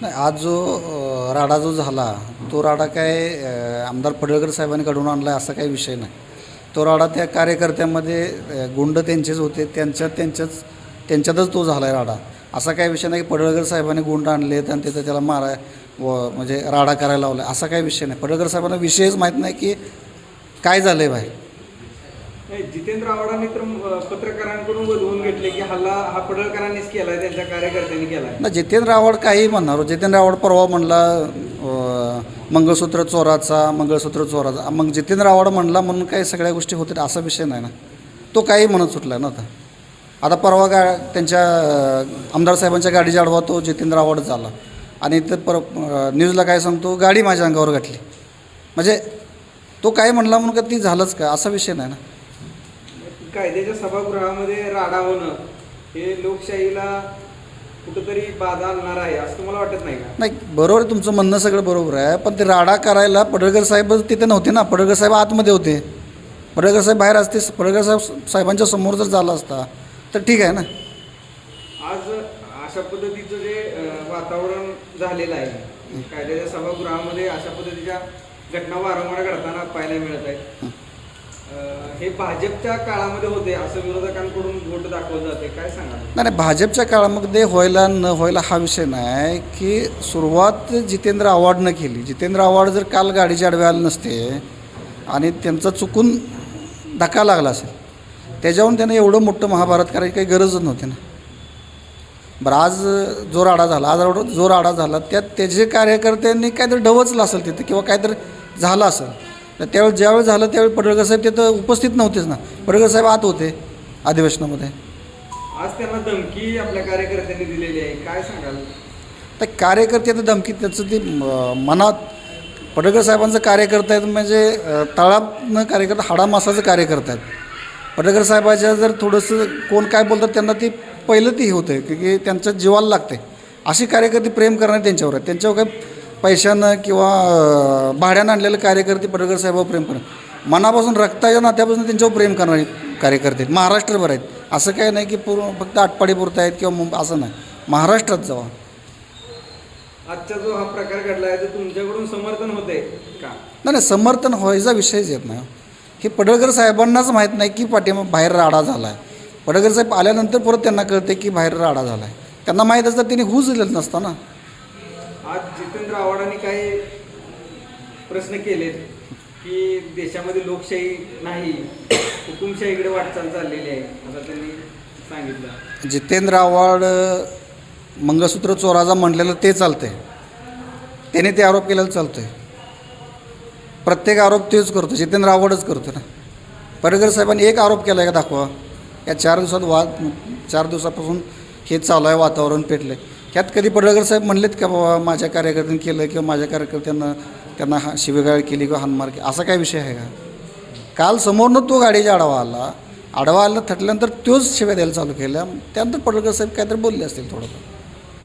नाही आज जो राडा जो झाला तो राडा काय आमदार पडळकर साहेबांनी काढून आणला असा काही विषय नाही. तो राडा त्या कार्यकर्त्यांमध्ये गुंड त्यांचेच होते त्यांच्यात त्यांच्याच त्यांच्यातच तो झाला आहे राडा. असा काही विषय नाही की पडळकर साहेबांनी गुंड आणलेत आणि तिथं त्याला मारा व म्हणजे राडा करायला लावला असा काही विषय नाही. पडळकर साहेबांना विषयच माहीत नाही की काय झालं आहे बाहेर. जितेंद्र आव्हाडांनी तर पत्रकारांकडून बोलवून घेतले की हल्ला हा पडळकरांनीच केलाय त्यांच्या कार्यकर्त्यांनी केला ना जितेंद्र आव्हाड काही म्हणणार जितेंद्र आव्हाड परवा म्हणला मंगळसूत्र चोराचा मंगळसूत्र चोराचा मग जितेंद्र आव्हाड म्हणला म्हणून काही सगळ्या गोष्टी होतील असा विषय नाही ना. तो काही म्हणत सुटला ना आता. आता परवा गा त्यांच्या आमदार साहेबांच्या गाडीच्या आडवा तो जितेंद्र आव्हाड झाला. आणि तर पर न्यूजला काय सांगतो गाडी माझ्या अंगावर घातली. म्हणजे तो काय म्हणला म्हणून का ती झालंच का असा विषय नाही ना. कायद्याच्या सभागृहामध्ये राडा होणं हे लोकशाहीला कुठंतरी बाधा आणणार आहे असं तुम्हाला वाटत नाही का? नाही बरोबर आहे तुमचं म्हणणं सगळं बरोबर आहे पण ते राडा करायला पडळकर साहेब तिथे नव्हते ना. पडळकर साहेब आतमध्ये होते. पडळकर साहेब बाहेर असते पडळकर साहेब साहेबांच्या समोर जर झाला असता तर ठीक आहे ना? आज अशा पद्धतीचं जे अं, वातावरण झालेलं आहे कायद्याच्या सभागृहामध्ये अशा पद्धतीच्या घटना वारंवार घडताना पाहायला मिळत आहेत. हे भाजपच्या काळामध्ये होते असं विरोधकांकडून वोट दाखवलं जाते काय सांगा नाही नाही भाजपच्या काळामध्ये व्हायला न व्हायला हा विषय नाही की सुरुवात जितेंद्र आव्हाडनं केली. जितेंद्र आव्हाड जर काल गाडीच्या आडवे आले नसते आणि त्यांचा चुकून धक्का लागला असेल त्याच्याहून त्यांना एवढं मोठं महाभारत करायची काही गरजच नव्हती ना. बरं आज जो राडा झाला आज जोर जो राडा झाला त्यात त्याचे कार्यकर्त्यांनी काहीतरी ढवचलं असेल तिथं किंवा काहीतरी झालं असेल. तर त्यावेळी ज्यावेळी झालं त्यावेळी पडळकर साहेब तिथं उपस्थित नव्हतेच ना. पडळकर साहेब आत होते अधिवेशनामध्ये. आज त्यांना धमकी आपल्या कार्यकर्त्यांनी दिलेली आहे. काय सांगाल? तर कार्यकर्ते तर धमकी त्याचं ते मनात पडळकर साहेबांचं कार्यकर्ता आहेत म्हणजे अ, तळातनं कार्यकर्ता हाडामासाचं कार्यकर्ता आहेत. पडळकर साहेबाच्या जर थोडंसं कोण काय बोलतात त्यांना ते पहिलं ते हे होतं की की त्यांच्या जीवाला लागते अशी कार्यकर्ते प्रेम करणारे त्यांच्यावर आहेत. त्यांच्यावर काही पैशानं किंवा भाड्यानं आणलेले कार्यकर्ते पडळकर साहेबावर प्रेम करणार मनापासून रक्ताच्या नात्यापासून त्यांच्यावर प्रेम करणारे कार्यकर्ते आहेत. महाराष्ट्रभर आहेत. असं काही नाही की पूर्ण फक्त आटपाडीपुरतं आहेत किंवा मुंब असं नाही. महाराष्ट्रात जावा. आजचा जो हा प्रकार घडला आहे तो तुमच्याकडून समर्थन होते का? नाही नाही समर्थन व्हायचा विषयच येत नाही. हे पडळकर साहेबांनाच माहीत नाही की पाठीमा बाहेर राडा झाला आहे पडळकर साहेब आल्यानंतर परत त्यांना कळते की बाहेर राडा झाला आहे त्यांना माहीत असतं त्यांनी हुज दिलेलं नसतं ना. आज जितेंद्र आव्हाडांनी काही प्रश्न केलेत की देशामध्ये लोकशाही नाही हुकुमशाहीकडे वाटचाल चाललेली आहे असं त्यांनी सांगितलं. जितेंद्र आव्हाड मंगळसूत्र चोराजा म्हटलेलं ते चालतंय. त्याने ते आरोप केलेलं चालतंय. प्रत्येक आरोप तेच करतो जितेंद्र आव्हाडच करतो ना. पडळकर साहेबांनी एक आरोप केला आहे का दाखवा? या चार दिवसात वाद चार दिवसापासून हे चालू आहे वातावरण पेटलं आहे त्यात कधी पडळकर साहेब म्हणलेत का बाबा माझ्या कार्यकर्त्यांनी केलं किंवा माझ्या कार्यकर्त्यांना त्यांना हा शिवेगाळ केली किंवा हानमार केली? असा काय विषय आहे का? काल समोरनं तो गाडीच्या आडवा आला. आडवा आला थटल्यानंतर तोच शिव्या द्यायला चालू केल्या. त्यानंतर पडळकर साहेब काहीतरी बोलले असतील थोडंफार.